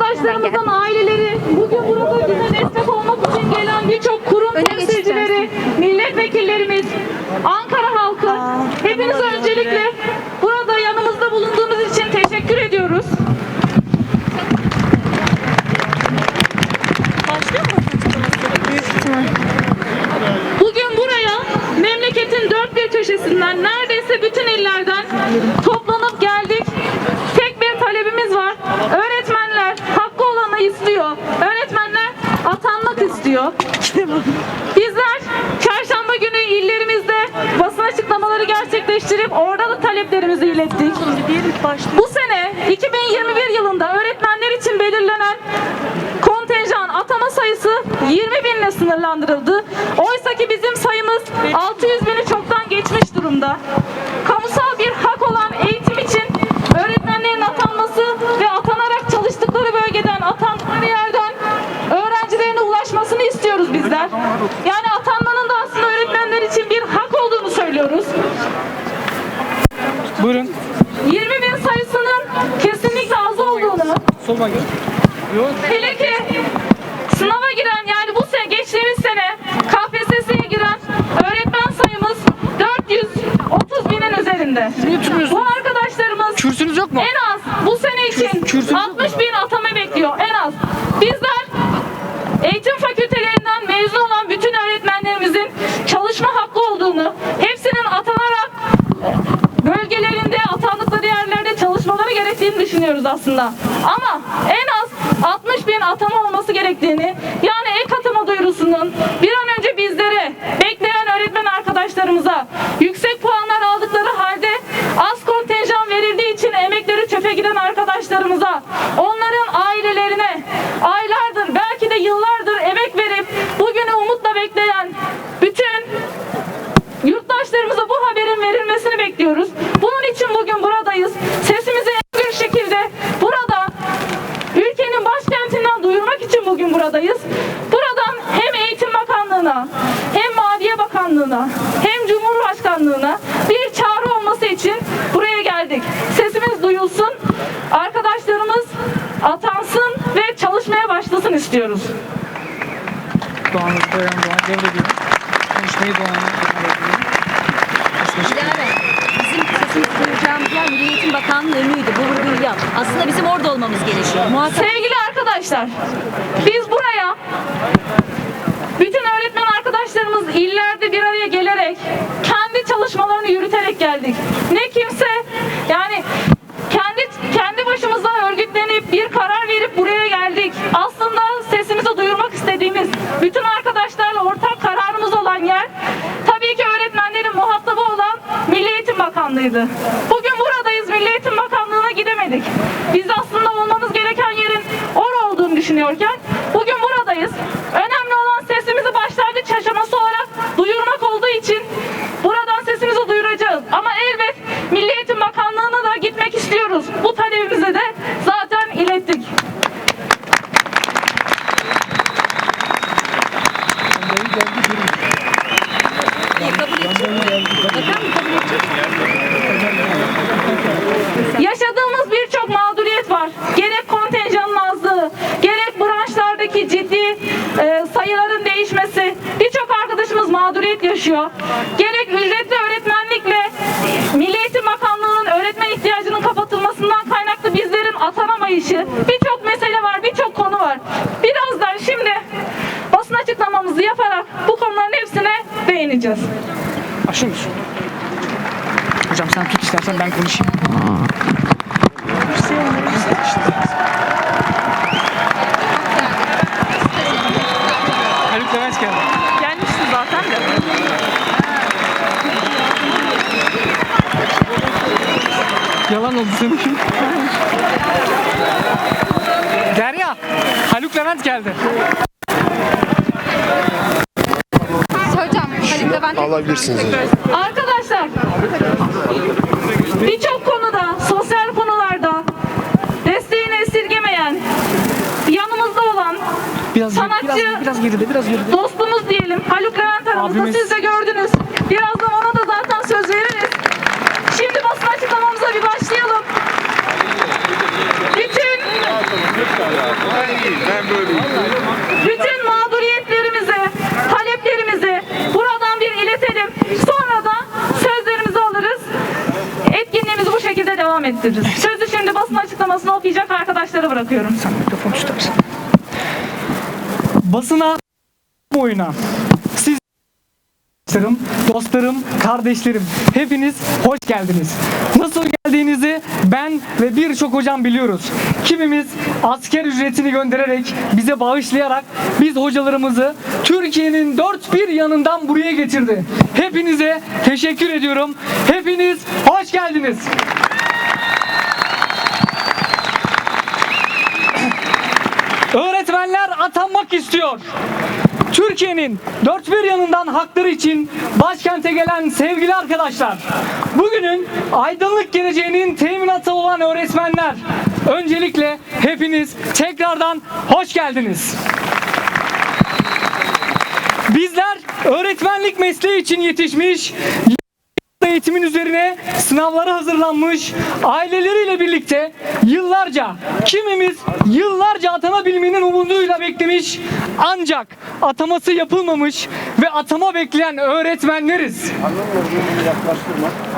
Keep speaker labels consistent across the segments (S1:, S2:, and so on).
S1: arkadaşlarımızın aileleri, bugün burada bize destek olmak için gelen birçok kurum temsilcileri, milletvekillerimiz, Ankara halkı, hepinize öncelikle burada yanımızda bulunduğunuz için teşekkür ediyoruz. Bugün buraya memleketin dört bir köşesinden neredeyse bütün illerden toplanıp geldik. Tek bir talebimiz var. Öğretmenler hakkı olanı istiyor. Öğretmenler istiyor. Bizler çarşamba günü illerimizde basın açıklamaları gerçekleştirip orada da taleplerimizi ilettik. Bu sene 2021 yılında öğretmenler için belirlenen kontenjan atama sayısı 20 binle sınırlandırıldı. Oysa ki bizim sayımız 600 bini çoktan geçmiş durumda. Kamusal bir hak Yani atanmanın da aslında öğretmenler için bir hak olduğunu söylüyoruz.
S2: Buyurun.
S1: 20 bin sayısının kesinlikle az olduğunu,
S2: Soldan gel. Yok.
S1: Hele ki sınava giren yani bu sene geçtiğimiz sene KPSS'ye giren öğretmen sayımız 430 binin üzerinde.
S2: Niye tutmuyorsun?
S1: Bu arkadaşlarımız
S2: Kürsünüz yok mu?
S1: en az bu sene için
S2: kürsünüz yok
S1: 60 bin gerektiğini düşünüyoruz aslında. Ama en az 60 bin atama olması gerektiğini yani ek atama duyurusunun bir an önce bizlere bekleyen öğretmen arkadaşlarımıza yüksek puanlar aldıkları halde az kontenjan verildiği için emekleri çöpe giden arkadaşlarımıza onların ailelerine aylardır belki de yıllardır emek verip bugünü umutla bekleyen bütün Yurttaşlarımıza bu haberin verilmesini bekliyoruz. Bunun için bugün buradayız. Sesimizi en bir şekilde burada ülkenin başkentinden duyurmak buradayız. Buradan hem Eğitim Bakanlığı'na hem Maliye Bakanlığı'na hem Cumhurbaşkanlığı'na bir çağrı olması için buraya geldik. Sesimiz duyulsun. Arkadaşlarımız atansın ve çalışmaya başlasın istiyoruz.
S2: Doğan'ı Boyan Doğan devrediyorum. Konuşmayı
S3: bizim sesimizi duyacağımız. Bu vurguyu yap. Aslında bizim orada olmamız gerekiyor. Muhakkak
S1: Sevgili arkadaşlar, biz buraya bütün öğretmen arkadaşlarımız illerde bir araya gelerek kendi çalışmalarını yürüterek geldik. Ne kimse yani kendi kendi başımıza örgütlenip bir karar verip buraya geldik. Aslında sesimizi duyurmak istediğimiz bütün arkadaşlarla ortak kararımız olan yer tabii ki öğretmenlerin muhatabı olan Milli Eğitim Bakanlığı'ydı. Bugün buradayız Milli Eğitim Bakanlığı'na gidemedik. Biz aslında olmamız gereken yerin or olduğunu düşünüyorken bugün buradayız. Önemli olan sesimizi başlangıç aşaması olarak duyurmak olduğu için buradan sesimizi duyuracağız. Ama elbet Milli Eğitim Bakanlığı'na da gitmek istiyoruz. Bu talebimizi de zaten ilettik.
S3: iyi kabul edecek mi? Bakan mı kabul edecek?
S1: Yaşadığımız birçok mağduriyet var. Gerek kontenjanın azlığı, gerek branşlardaki ciddi e, sayıların değişmesi. Birçok arkadaşımız mağduriyet yaşıyor. Gerek ücretli öğretmenlikle Milli Eğitim Bakanlığı'nın öğretmen ihtiyacının kapatılmasından kaynaklı bizlerin atanamayışı. Birçok mesele var, birçok konu var. Birazdan şimdi basın açıklamamızı yaparak bu konuların hepsine değineceğiz.
S2: Aşır mısın? Hocam sen tut istersen ben konuşayım. Haluk Levent geldi.
S1: Gelmişti zaten de.
S2: Yalan oldu senin için. Derya, Haluk Levent geldi.
S4: Hocam Haluk Levent
S5: Alabilirsiniz hocam.
S1: Arkadaşlar Birçok konuda, sosyal konularda desteğini esirgemeyen, yanımızda olan
S2: biraz,
S1: sanatçı,
S2: biraz, biraz geride, biraz geride.
S1: dostumuz diyelim. Haluk Levent aramızda
S2: Abimiz...
S1: siz de gördünüz. Birazdan ona da zaten söz veririz. Şimdi basın açıklamamıza bir başlayalım. Bütün Bütün ettiririz. Sözü şimdi basın açıklamasını okuyacak arkadaşlara bırakıyorum.
S2: Sen tutarsın. Basına oyuna. Siz dostlarım, dostlarım, kardeşlerim hepiniz hoş geldiniz. Nasıl geldiğinizi ben ve birçok hocam biliyoruz. Kimimiz asker ücretini göndererek, bize bağışlayarak biz hocalarımızı Türkiye'nin dört bir yanından buraya getirdi. Hepinize teşekkür ediyorum. Hepiniz hoş geldiniz. Öğretmenler atanmak istiyor. Türkiye'nin dört bir yanından hakları için başkente gelen sevgili arkadaşlar, bugünün aydınlık geleceğinin teminatı olan öğretmenler, öncelikle hepiniz tekrardan hoş geldiniz. Bizler öğretmenlik mesleği için yetişmiş, eğitimin üzerine sınavlara hazırlanmış, aileleriyle birlikte yıllarca, kimimiz yıllarca atanabilmenin umuduyla beklemiş, ancak ataması yapılmamış ve atama bekleyen öğretmenleriz.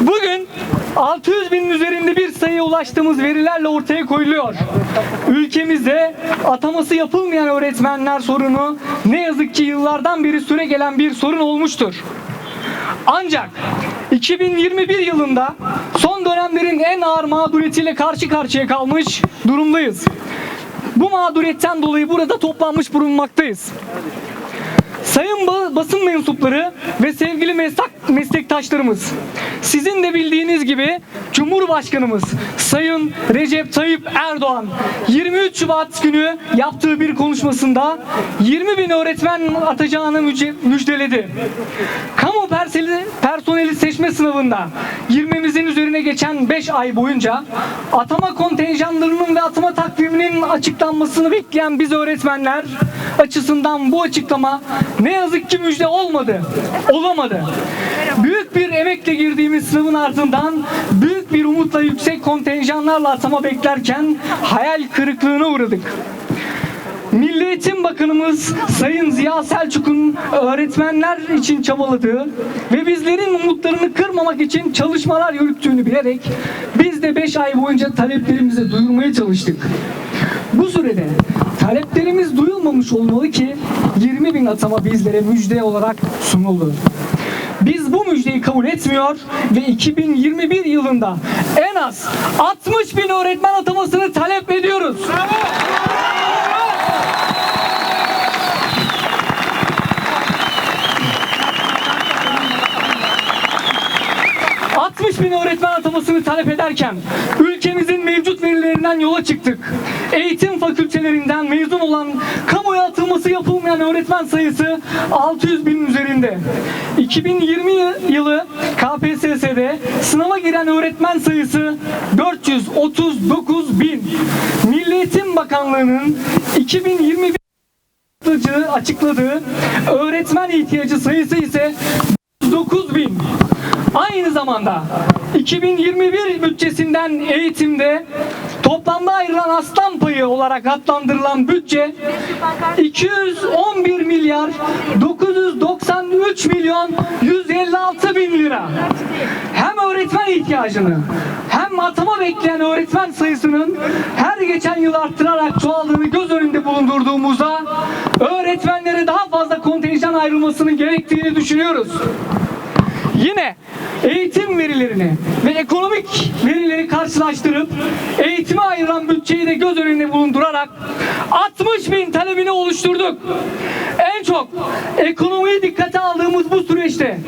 S2: Bugün 600 binin üzerinde bir sayıya ulaştığımız verilerle ortaya koyuluyor. Ülkemizde ataması yapılmayan öğretmenler sorunu ne yazık ki yıllardan beri süre gelen bir sorun olmuştur. Ancak 2021 yılında son dönemlerin en ağır mağduriyetiyle karşı karşıya kalmış durumdayız. Bu mağduriyetten dolayı burada toplanmış bulunmaktayız. Sayın ba- basın mensupları ve sevgili meslek meslektaşlarımız, sizin de bildiğiniz gibi Cumhurbaşkanımız Sayın Recep Tayyip Erdoğan 23 Şubat günü yaptığı bir konuşmasında 20 bin öğretmen atacağını müjdeledi. Kamu perseli, personeli seçme sınavında girmemizin üzerine geçen 5 ay boyunca atama kontenjanlarının ve atama takviminin açıklanmasını bekleyen biz öğretmenler açısından bu açıklama ne yazık ki müjde olmadı. Olamadı. Büyük bir emekle girdiğimiz sınavın ardından büyük bir umutla yüksek kontenjanlarla atama beklerken hayal kırıklığına uğradık. Milli Eğitim Bakanımız Sayın Ziya Selçuk'un öğretmenler için çabaladığı ve bizlerin umutlarını kırmamak için çalışmalar yürüttüğünü bilerek biz de 5 ay boyunca taleplerimizi duyurmaya çalıştık. Bu sürede taleplerimiz duyulmamış olmalı ki 20 bin atama bizlere müjde olarak sunuldu. Biz bu müjdeyi kabul etmiyor ve 2021 yılında en az 60 bin öğretmen atamasını talep ediyoruz. 60 bin öğretmen atamasını talep ederken ülkemizin mevcut verilerinden yola çıktık. Eğitim fakültelerinden mezun olan kamuya atılması yapılmayan öğretmen sayısı 600 binin üzerinde. 2020 yılı KPSS'de sınava giren öğretmen sayısı 439 bin. Milli Eğitim Bakanlığı'nın 2021 açıkladığı- açıkladığı öğretmen ihtiyacı sayısı ise 9 bin. Aynı zamanda 2021 bütçesinden eğitimde toplamda ayrılan aslan payı olarak adlandırılan bütçe 211 milyar 993 milyon 156 bin lira. Hem öğretmen ihtiyacını hem atama bekleyen öğretmen sayısının her geçen yıl arttırarak çoğaldığını göz önünde bulundurduğumuzda öğretmenlere daha fazla kontenjan ayrılmasının gerektiğini düşünüyoruz. Yine eğitim verilerini ve ekonomik verileri karşılaştırıp eğitime ayrılan bütçeyi de göz önünde bulundurarak 60 bin talebini oluşturduk. En çok ekonomiyi dikkate aldığımız bu süreçte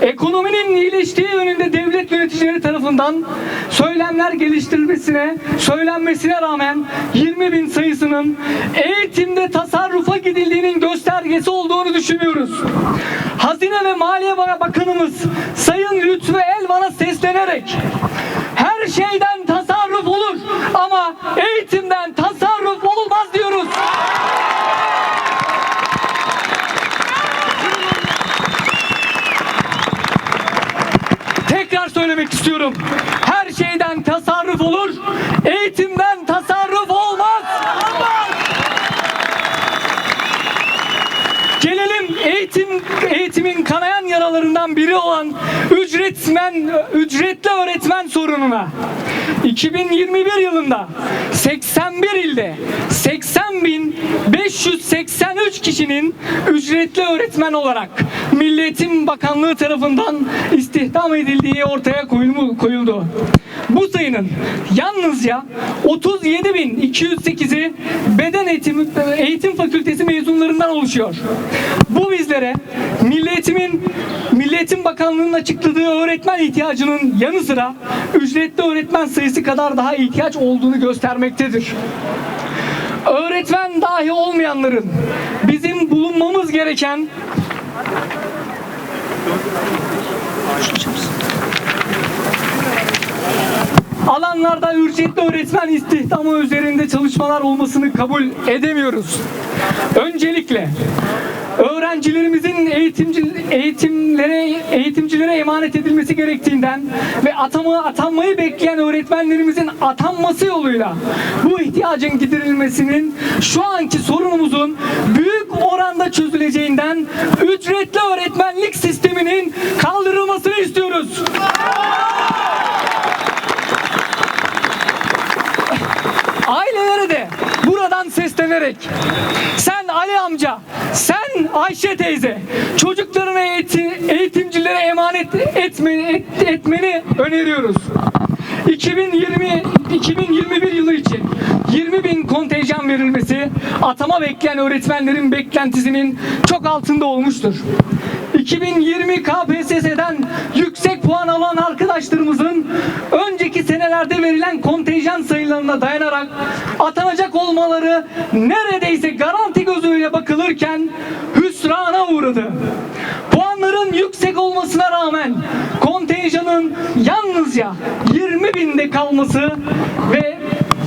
S2: ekonominin iyileştiği yönünde devlet yöneticileri tarafından söylemler geliştirilmesine, söylenmesine rağmen 20 bin sayısının eğitimde tasarrufa gidildiğinin göstergesi olduğunu düşünüyoruz. Hazine ve Maliye Bakanımız Sayın Lütfü Elvan'a seslenerek her şeyden tasarruf olur ama eğitimden tasarruf olmaz diyoruz. Tekrar söylemek istiyorum. Her şeyden tasarruf olur, eğitimden tasarruf olmaz. Yaralarından biri olan ücretsiz öğretmen ücretli öğretmen sorununa 2021 yılında 81 ilde 80 bin 583 kişinin ücretli öğretmen olarak Milli Eğitim Bakanlığı tarafından istihdam edildiği ortaya koyuldu. Bu sayının yalnızca 37.208'i beden eğitimi, eğitim fakültesi mezunlarından oluşuyor. Bu bizlere Milli Eğitim'in Milli Eğitim Bakanlığı'nın açıkladığı öğretmen ihtiyacının yanı sıra ücretli öğretmen sayısı kadar daha ihtiyaç olduğunu göstermektedir. Öğretmen dahi olmayanların bizim bulunmamız gereken alanlarda ücretli öğretmen istihdamı üzerinde çalışmalar olmasını kabul edemiyoruz. Öncelikle öğrencilerimizin eğitimci, eğitimlere eğitimcilere emanet edilmesi gerektiğinden ve atama, atanmayı bekleyen öğretmenlerimizin atanması yoluyla bu ihtiyacın giderilmesinin şu anki sorunumuzun büyük oranda çözüleceğinden ücretli öğretmenlik sisteminin kaldırılmasını istiyoruz. Ailelere de buradan seslenerek sen Ali amca, sen Ayşe teyze çocuklarını eğiti, eğitimcilere emanet etmeni, et- etmeni öneriyoruz. 2020 2021 yılı için 20 bin kontenjan verilmesi atama bekleyen öğretmenlerin beklentisinin çok altında olmuştur. 2020 KPSS'den yüksek puan alan arkadaşlarımızın önceki senelerde verilen kontenjan sayılarına dayanarak atanacak olmaları neredeyse garanti gözüyle bakılırken hüsrana uğradı. Puanların yüksek olmasına rağmen kontenjanın yalnızca 20 binde kalması ve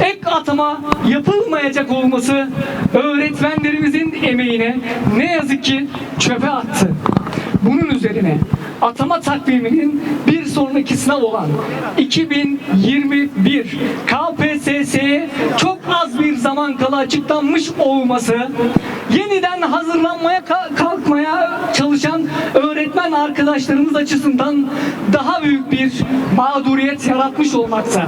S2: ek atama yapılmayacak olması öğretmenlerimizin emeğine ne yazık ki çöpe attı. Bunun üzerine atama takviminin bir sonraki sınav olan 2021 KPSS'ye çok az bir zaman kala açıklanmış olması yeniden hazırlanmaya ka- kalkmaya çalışan öğretmen arkadaşlarımız açısından daha büyük bir mağduriyet yaratmış olmakta.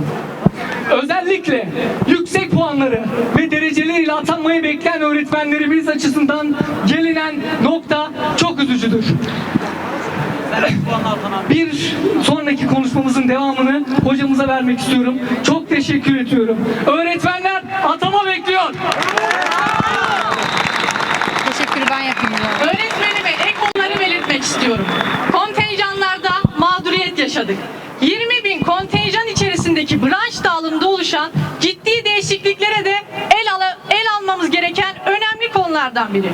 S2: Özellikle yüksek puanları ve dereceleriyle atanmayı bekleyen öğretmenlerimiz açısından gelinen nokta çok üzücüdür. Bir sonraki konuşmamızın devamını hocamıza vermek istiyorum. Çok teşekkür ediyorum. Öğretmenler atama bekliyor.
S4: Teşekkürü ben yapayım. ya.
S5: Öğretmenime ek onları belirtmek istiyorum. Kontenjanlarda mağduriyet yaşadık. 20 bin kontenjan içerisindeki branş dağılımında oluşan ciddi değişikliklere de el, ala- el almamız gereken önemli konulardan biri.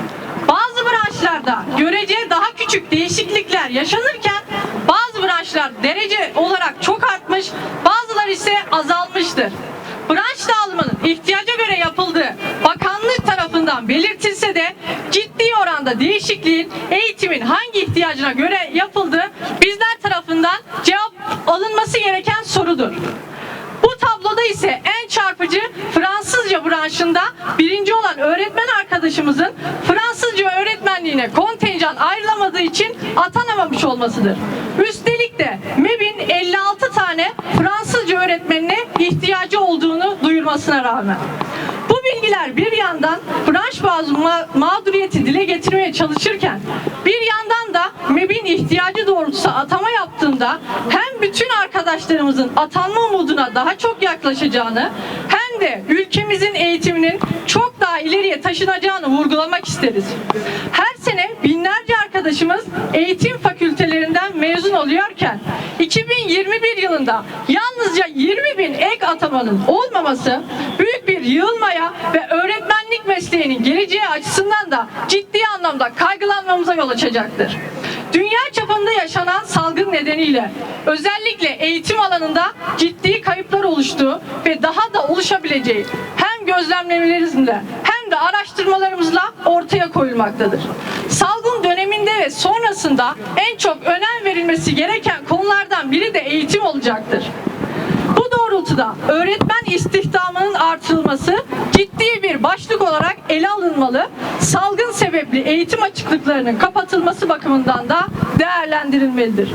S5: Bazı branşlarda görece daha küçük değişiklikler yaşanırken bazı branşlar derece olarak çok artmış, bazıları ise azalmıştır. Branş dağılımının ihtiyaca göre yapıldığı bakanlık tarafından belirtilse de ciddi oranda değişikliğin eğitimin hangi ihtiyacına göre yapıldığı bizler tarafından cevap alınması gereken sorudur. Tabloda ise en çarpıcı Fransızca branşında birinci olan öğretmen arkadaşımızın Fransızca öğretmenliğine kontenjan ayrılamadığı için atanamamış olmasıdır. Üstelik de MEB'in 56 tane Fransızca öğretmenine ihtiyacı olduğunu duyurmasına rağmen. Bu bilgiler bir yandan branş bazı ma- mağduriyeti dile getirmeye çalışırken bir yandan da MEB'in ihtiyacı doğrultusu atama yaptığında hem bütün arkadaşlarımızın atanma umuduna daha çok yaklaşacağını hem de ülkemizin eğitiminin çok daha ileriye taşınacağını vurgulamak isteriz. Her sene binlerce arkadaşımız eğitim fakültelerinden mezun oluyorken 2021 yılında yalnızca 20 bin ek atamanın olmaması büyük bir yığılmaya ve öğretmenlik mesleğinin geleceği açısından da ciddi anlamda kaygılanmamıza yol açacaktır. Dünya çapında yaşanan salgın nedeniyle özellikle eğitim alanında ciddi kayıplar oluştuğu ve daha da oluşabileceği hem gözlemlemelerimizle hem de araştırmalarımızla ortaya koyulmaktadır. Salgın döneminde ve sonrasında en çok önem verilmesi gereken konulardan biri de eğitim olacaktır. Bu doğrultuda öğretmen istihdamının artırılması ciddi bir başlık olarak ele alınmalı, salgın sebepli eğitim açıklıklarının kapatılması bakımından da değerlendirilmelidir.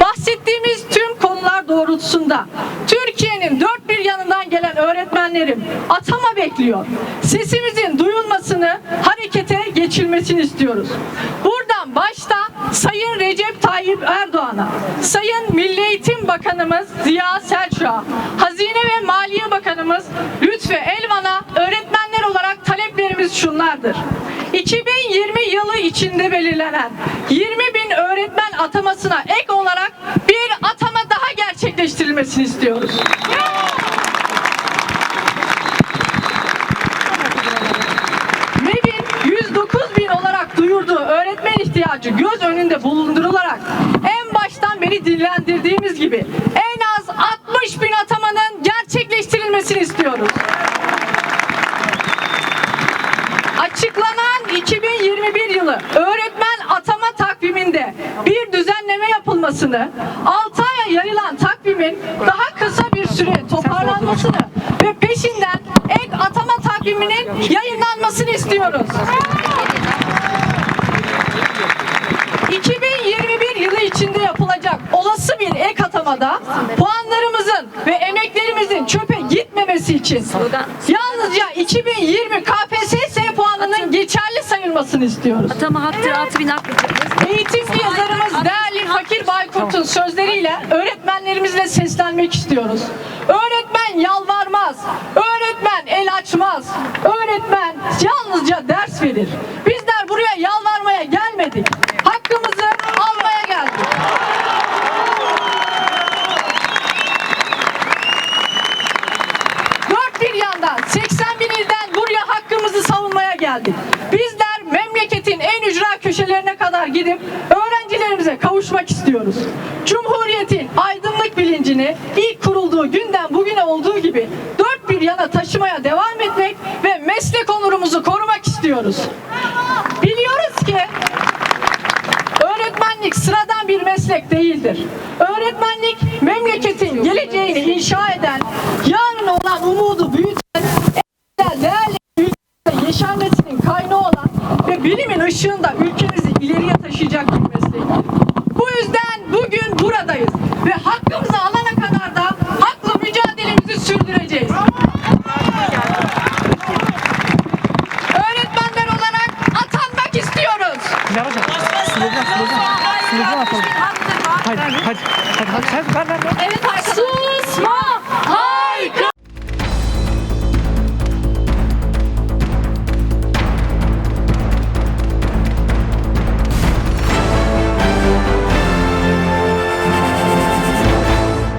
S5: Bahsettiğimiz tüm konular doğrultusunda Türkiye'nin dört bir yanından gelen öğretmenlerim atama bekliyor. Sesimizin duyulmasını, harekete geçilmesini istiyoruz. Buradan başta Sayın Recep Tayyip Erdoğan'a, Sayın Milli Eğitim Bakanımız Ziya Selçuk'a, Hazine ve Maliye Bakanımız Lütfü Elvan'a öğretmenler olarak taleplerimiz şunlardır. 2020 yılı içinde belirlenen 20 bin öğretmen atamasına ek olarak bir atama daha gerçekleştirilmesini istiyoruz. MEB'in 109 bin duyurduğu öğretmen ihtiyacı göz önünde bulundurularak en baştan beri dillendirdiğimiz gibi en az 60 bin atamanın gerçekleştirilmesini istiyoruz. Açıklanan 2021 yılı öğretmen atama takviminde bir düzenleme yapılmasını, 6 aya yayılan takvimin daha kısa bir süre toparlanmasını ve peşinden ek atama takviminin yayınlanmasını istiyoruz. Atamada puanlarımızın ve emeklerimizin çöpe gitmemesi için yalnızca 2020 KPSS puanının geçerli sayılmasını istiyoruz.
S3: Atama hattı 6000 aklı.
S5: Eğitimci yazarımız değerli Fakir Baykurt'un sözleriyle öğretmenlerimizle seslenmek istiyoruz. Öğretmen yalvarmaz, öğretmen el açmaz, öğretmen yalnızca ders verir. Bizler buraya yalvarmaya gelmedik, hakkımızı almaya geldik. Dört bir yandan 81 ilden buraya hakkımızı savunmaya geldik. Bizler memleketin en ücra köşelerine kadar gidip öğrencilerimize kavuşmak istiyoruz. Cumhuriyetin aydınlık bilincini ilk kurulduğu günden bugüne olduğu gibi dört bir yana taşımaya devam etmek ve meslek onurumuzu korumak istiyoruz. Biliyoruz ki Öğretmenlik sıradan bir meslek değildir. Öğretmenlik memleketin geleceğini inşa eden, yarın olan umudu büyüten, yeşermesinin kaynağı olan ve bilimin ışığında ülkemizi ileriye taşıyacak bir meslek.